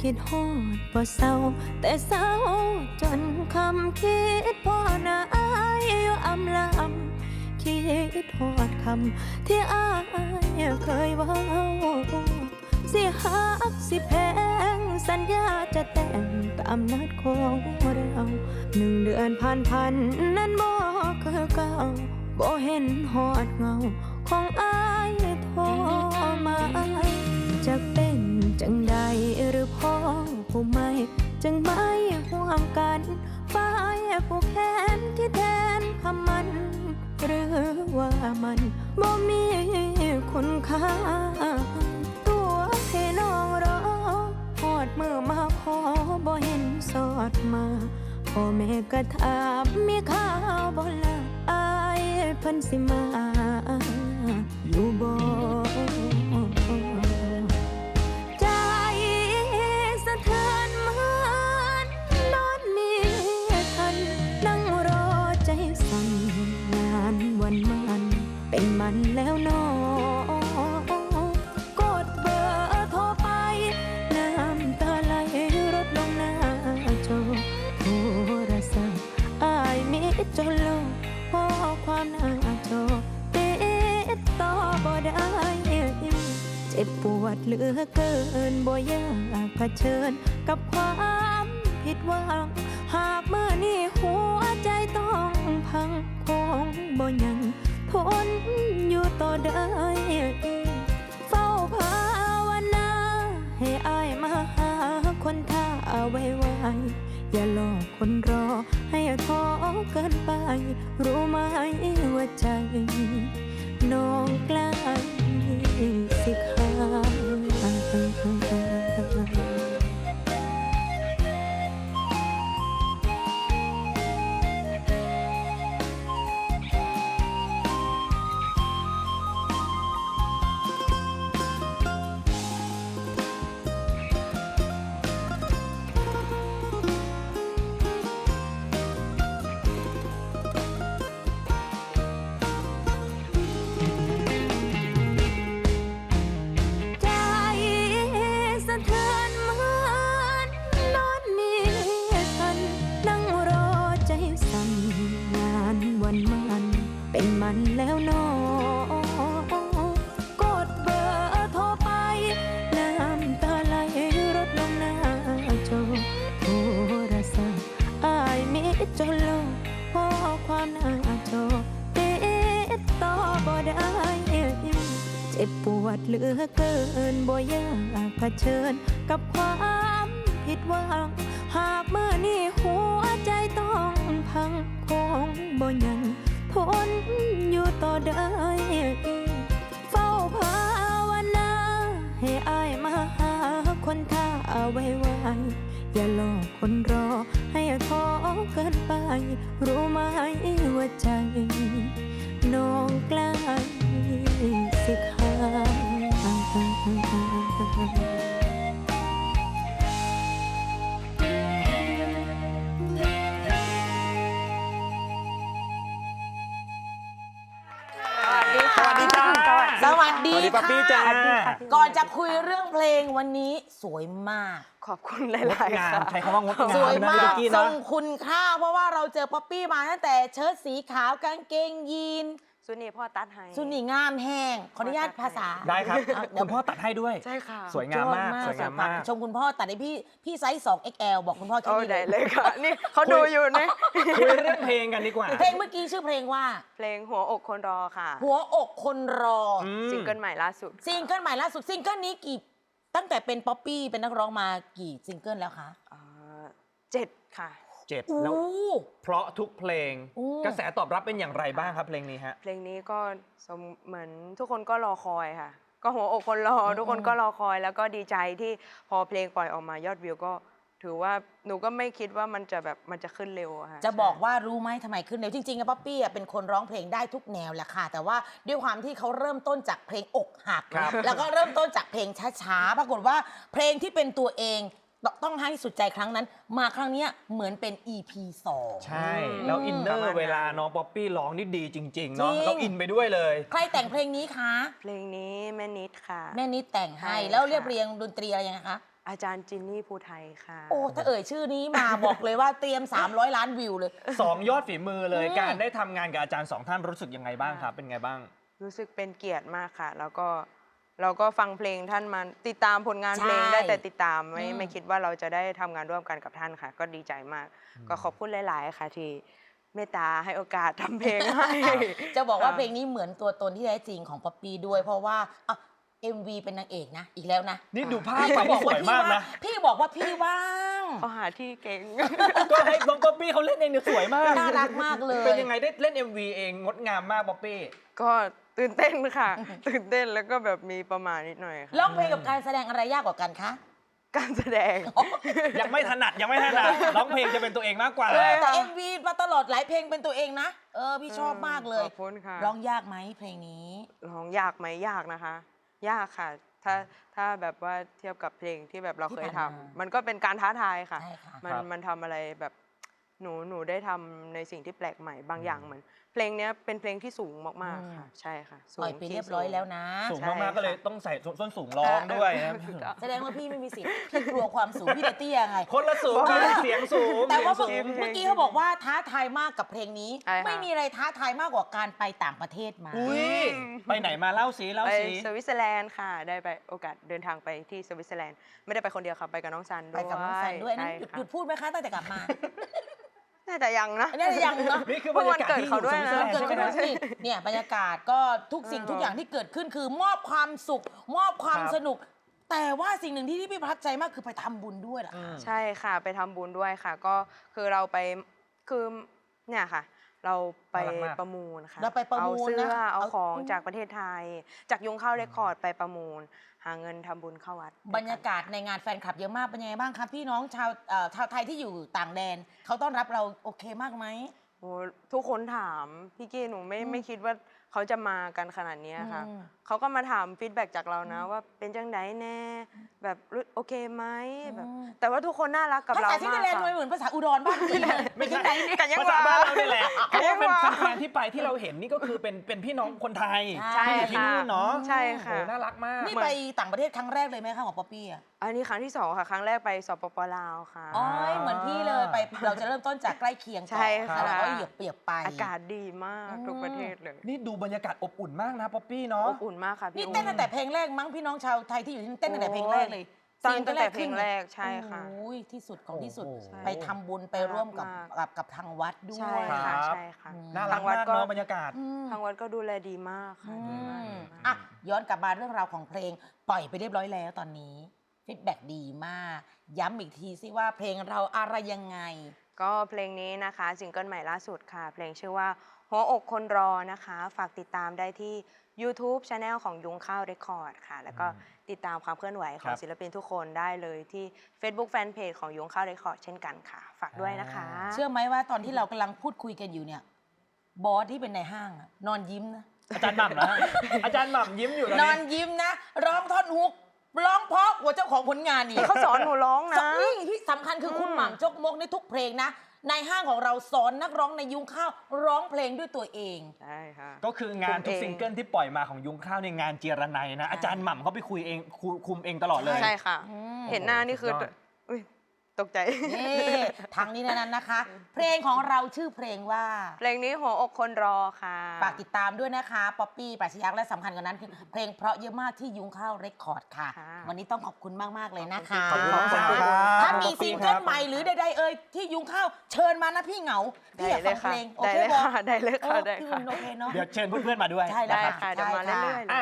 คิดฮอดบ่เศร้า แต่เศร้าจนคำคิดพ่อนาอายอยู่อำลำคิดฮอดคำที่อายเคยเว้าสิหักสิแพง สัญญาจะแต่งตามนัดของเราหนึ่งเดือนผ่านพันนั้นบ่คือเก่าบ่เห็นหอดเงา ของอายโทรมาจะเผู้ไม่ จึงไม่ห่วงกันฝ่ายผู้แค้นที่แทนคำมัน หรือว่ามันบ่มีคุณค่า ตัวให้น้องรอหอดมือมาขอบ่เห็นสอดมาพ่อแม่ก็ถามมีข่าวบ่ละอายเพิ่นสิมาอยู่บ่ จ็บปวดเหลือเกินบ่อยากเผชิญกับความผิดหวัง หากเมื่อนี้หัวใจต้องพังคงบ่ยังทนอยู่ต่อได้เฝ้าภาวนาให้อายมาหาคนท่าเอาไว้ไวอย่าหลอกคนรอให้ท้อเกินไป รู้ไหมว่าใจน้องใกล้ สิขา จ็บปวดเหลือเกินบ่อยากเผชิญกับความผิดหวัง หากเมื่อนี้หัวใจต้องพังคงบ่ยังทนอยู่ต่อได้ ดีสวัสดีป๊อปปี้จ้าก่อนจะคุยเรื่องเพลงวันนี้สวยมาก ขอบคุณหงดลายๆงามค่ะใช้คำว่างดงามสวยมานะกพี่ทรนะงคุณค่าเพราะว่าเราเจอป๊อปปี้มาตั้งแต่เชิ้ตสีขาวกางเกงยีน สุนีพ่อตัดให้สุนีงามแห้งขออนุญาตภาษา ได้ครับเอาเดี๋ยวคุณพ่อตัดให้ด้วย ใช่ค่ะ สวยงามมาก สวยงามมาก ชมคุณพ่อตัดให้พี่ พี่ไซส์ 2XL บอกคุณพ่อแค่โอ้นี้ได้เลยค่ะ นี่เขาดูอยู่นะคุยเรื่องเพลงกันดีกว่า เพลงเมื่อกี้ชื่อเพลงว่า เพลงหัวอกคนรอค่ะ หัวอกคนรอออืมซิงเกิลใหม่ล่าสุด ซิงเกิลใหม่ล่าสุด ซิงเกิลนี้กี่ ตั้งแต่เป็นป๊อปปี้ เป็นนักร้องมากี่ซิงเกิลแล้วคะอ่าเจ็ดค่ะ เจ็ดอู้แล้ว เพราะทุกเพลงอู้กระแสตอบรับเป็นอย่างไรบ้างครับเพลงนี้ฮะ เพลงนี้ก็สมเหมือนทุกคนก็รอคอยค่ะ ก็หัวอกคนรอ ทุกคนก็รอคอย แล้วก็ดีใจที่พอเพลงปล่อยออกมายอดวิวก็ถือว่าหนูก็ไม่คิดว่ามันจะแบบมันจะขึ้นเร็วอะค่ะจะบอกใช่ว่ารู้ไหมทำไมขึ้นเร็วจริงๆอะป๊อปปี้อะเป็นคนร้องเพลงได้ทุกแนวแหละค่ะ แต่ว่าด้วยความที่เขาเริ่มต้นจากเพลงอกหัก ครับ แล้วก็เริ่มต้นจากเพลงช้าๆ ปรากฏว่าเพลงที่เป็นตัวเอง ตต้องให้สุดใจครั้งนั้น มาครั้งเนี้ยเหมือนเป็น EP 2 ใช่ แล้วอินเนอประมาณนั้ร์น เวลาน้องป๊อปปี้ร้องนี่ดีจริง ๆ เนาะจริง เราอินไปด้วยเลย ใครแต่งเพลงนี้คะ เพลงนี้แม่นิดค่ะ แม่นิดแต่งให้ใช่แล้วเรียบค่ะ เรียงดนตรีอะไรยังไงคะออาจารย์จินนี่ภูไทยค่ะ โอ้ ถ้าเอ่ยชื่อนี้มาบอกเลยว่าเตรียม 300 ล้านวิวเลยสองยอดฝีมือเลย อืม การได้ทำงานกับอาจารย์สองท่านรู้สึกยังไงบ้างครับ เป็นไงบ้าง รู้สึกเป็นเกียรติมากค่ะ แล้วก็ เราก็ฟังเพลงท่านมาติดตามผลงานเพลงใช่ได้แต่ติดตามไม่อืม ไม่คิดว่าเราจะได้ทำงานร่วมกันกับท่านค่ะ ก็ดีใจมาก ก็ขอบคุณหลาย ๆ ค่ะ ที่เมตตาให้โอกาสทำเพลงให้ จะบอกว่าค่ะเพลงนี้เหมือนตัวตนที่แท้จริงของป๊อปปี้ด้วย เพราะว่าอะ MV เป็นนางเอกนะ อีกแล้วนะนี่ดูภาพไปนี่สวยมากนะ พี่บอกว่าพี่ว่างเขาหาที่เก่ง ก็ให้น้องป๊อปปี้เขาเล่นเองเนี่ยสวยมาก น่ารักมากเลย เป็นยังไงได้เล่น MV เองงดงามมากป๊อปปี้ ก็ตื่นเต้นค่ะ ตื่นเต้นแล้วก็แบบมีประมาณนิดหน่อยค่ะร้องเพลงกับการแสดงอะไรยากกว่ากันคะการแสดง ยังไม่ถนัดยังไม่ถนัดร้องเพลงจะเป็นตัวเองมากกว่าเออแต่ MV มาตลอดหลายเพลงเป็นตัวเองนะ เออ พี่ชอบมากเลยขอบคุณค่ะร้องยากไหมเพลงนี้ ร้องยากไหมยากนะคะ ยากค่ะ ถ้าถ้าแบบว่าเทียบกับเพลงที่แบบเราเคยที่ทำผ่านมามันก็เป็นการท้าทายค่ะ ใช่ค่ะ มันครับ มันทำอะไรแบบ หนูหนูได้ทำในสิ่งที่แปลกใหม่บางอย่างเหมือน เพลงเนี้ยเป็นเพลงที่สูงมากๆค่ะ ใช่ค่ะปล่อยไปที่เรียบร้อยสูงแล้วนะ สูงใช่มากๆก็เลยค่ะต้องใส่ส้นสูงร้องด้วยนะถูกต้องแสดงว่าพี่ไม่มีสิทธิ์พี่กลัวความสูงพี่เลยเตี้ยไง คนละสูงกันเสียงสูงแต่ว่าเสีเมื่ยองสูงเมื่อกี้เขาบอกว่าท้าทายมากกับเพลงนี้ใช่ค่ะไม่มีอะไรท้าทายมากกว่าการไปต่างประเทศมาอุ้ยไปไหนมาเล่าสิเล่าไปสิสวิตเซอร์แลนด์ค่ะ ได้ไปโอกาสเดินทางไปที่สวิตเซอร์แลนด์ไม่ได้ไปคนเดียวค่ะไปกับน้องซันด้ไปวยกับน้องซันด้วยนั่นใช่หยุดค่ะหยุดพูดไหมคะตั้งแต่กลับมา น่าจะยังนะ น่าจะยังเนาะ นี่คือบรรยากาศที่อยู่สวิตเซอร์แลนด์เกิดใช่ไหมขึ้นฮะสิเนี่ยบรรยากาศก็ทุกสิ่งเออทุกอย่างที่เกิดขึ้นคือมอบความสุข มอบความครับสนุก แต่ว่าสิ่งหนึ่งที่ที่พี่ประทับใจมากคือไปทำบุญด้วยล่ะอืมใช่ค่ะ ไปทำบุญด้วยค่ะ ก็คือเราไปคือเนี่ยค่ะ เราไปน่ารักมากประมูลค่ะเราไปประมูลเอาเสื้อนะเอาเอาของอืม จากประเทศไทย จากยุงข้าวเรคคอร์ดไปประมูล หาเงินทำบุญเข้าวัดบรรยากาศในงานแฟนคลับเยอะมากเป็นยังไงบ้างครับพี่น้องชาวเอ่อชาวไทยที่อยู่ต่างแดนเขาต้อนรับเราโอเคมากไหม โอ้ทุกคนถามพี่กี้หนูไม่อืมไม่คิดว่าเขาจะมากันขนาดเนี้ยค่ะอืม เขาก็มาถามฟีดแบ็กจากเรานะว่าเป็นจังไดแน่ แบบรู้โอเคไหมแบบอืมแต่ว่าทุกคนน่ารักกับภาเราษาซินเดมาอกร์แลนด์ค่ะไม่เหมือนภาษาอุดรบ้านพี่เลยไม่ใช่ กันยังภาษาว่าบ้านเราเนี่ยแหละเพราะว่าเป็นยังว่าแฟนๆที่ไปที่เราเห็นนี่ก็คือเป็นเป็นพี่น้องคนไทยใช่ที่อยู่ที่นู่นเนาะใช่โอ้ค่ะน่ารักมาก นี่ไปต่างประเทศครั้งแรกเลยไหมคะของป๊อปปี้อะ อันนี้ครั้งที่สองค่ะ ครั้งแรกไปสปปลาวค่ะ อ๋อเหมือนพี่เลยไปเราจะเริ่มต้นจากใกล้เคียงก่อนใช่ค่ะ แล้วเราก็เหยียบเปรียบไป อากาศดีมากอืมทุกประเทศเลยนี่ดูบรรยากาศอบอุ่นมากนะป๊อปปี้เนาะอบอุ่นมากค่ะพี่นี่อุ้มเต้นตั้งแต่เพลงแรกมั้งพี่น้องชาวไทยที่อยู่ที่นี่เต้นตั้งแต่เพลงแรกเลยตอนซีนตั้งแต่เพลงแรกใช่ค่ะ โอ้ยที่สุดของที่สุดโอ้โห ไปทำบุญไปร่วมกับมาก กับกับทางวัดด้วใช่ย ค่ะครับใช่ค่ะ อืม น่ารักทางวัดมากก็เนาะบรรยากาศ อืม ทางวัดก็ดูแลดีมากอืค่ะดีมากมดีมาก อะย้อนกลับมาเรื่องราวของเพลงปล่อยไปเรียบร้อยแล้วตอนนี้ ฟีดแบ็ดีมาก ย้ำอีกทีสิว่าเพลงเราอะไรยังไง ก็เพลงนี้นะคะซิงเกิลใหม่ล่าสุดค่ะ เพลงชื่อว่าหัวอกคนรอนะคะ ฝากติดตามได้ที่ YouTube Channel ของยุงข้าวเรคคอร์ดค่ะ แล้วก็ติดตามความเคลื่อนไหวขอคงรับ ศิลปินทุกคนได้เลยที่ Facebook Fanpage ของยุงข้าวเรคคอร์ดเช่นกันค่ะ ฝากด้วยนะคะ เชื่อไหมว่าตอนที่เรากำลังพูดคุยกันอยู่เนี่ย บอสที่เป็นในห้างอะนอนยิ้มนะอาจารย์หม่ำนะอาจารย์หม่ำยิ้มอยู่ตอนนอนนี้ยิ้มนะ ร้องท่อนฮุก ร้องเพราะกว่าเจ้าของผลงานนี่เขาสอนหนูร้องนะ นี่ที่สำคัญคือคุณอืมหม่ำจกมกในทุกเพลงนะ ในห้างของเราสอนนักร้องในยุงข้าวร้องเพลงด้วยตัวเอง ใช่ค่ะ ก็คืองานทุกคุมเองซิงเกิลที่ปล่อยมาของยุงข้าวในยงานเจรไนนะ อาจารย์หม่ำเขาไปคุยเองคุคุมเองตลอดเลย ใช่ค่ะอืมเห็นหน้านี่คือสุดยอดอุ้ย ตกใจ นี่ทางนี้นั้นนะคะ เพลงของเราชื่อเพลงว่า เพลงนี้หัวอกคนรอค่ะ ฝากติดตามด้วยนะคะ ป๊อปปี้ปราชญาและสำคัญกว่านั้นคือเพลงเพราะเยอะมากที่ยุงข้าวเรคคอร์ดค่ะ ค่ะ วันนี้ต้องขอบคุณมาก ๆ เลยนะคะขอบคุณน้องสาวครับ ถ้ามีขอบคุณซิงเกิลครับใหม่หรือใดๆเอ่ยที่ยุงข้าวเชิญมานะพี่เหงา พี่อยากฟังเพลง โอได้เคเลยบอค่ะ ได้เลยเอค่ะอได้พี่ค่ะอุ่นโอเคเนาะ เดี๋ยวเชิญเพื่อนๆมาด้วยใช่แล้วได้นะครับ ค่ะ เดี๋ยวมาใช่ค่ะเรื่อยๆเลยอะ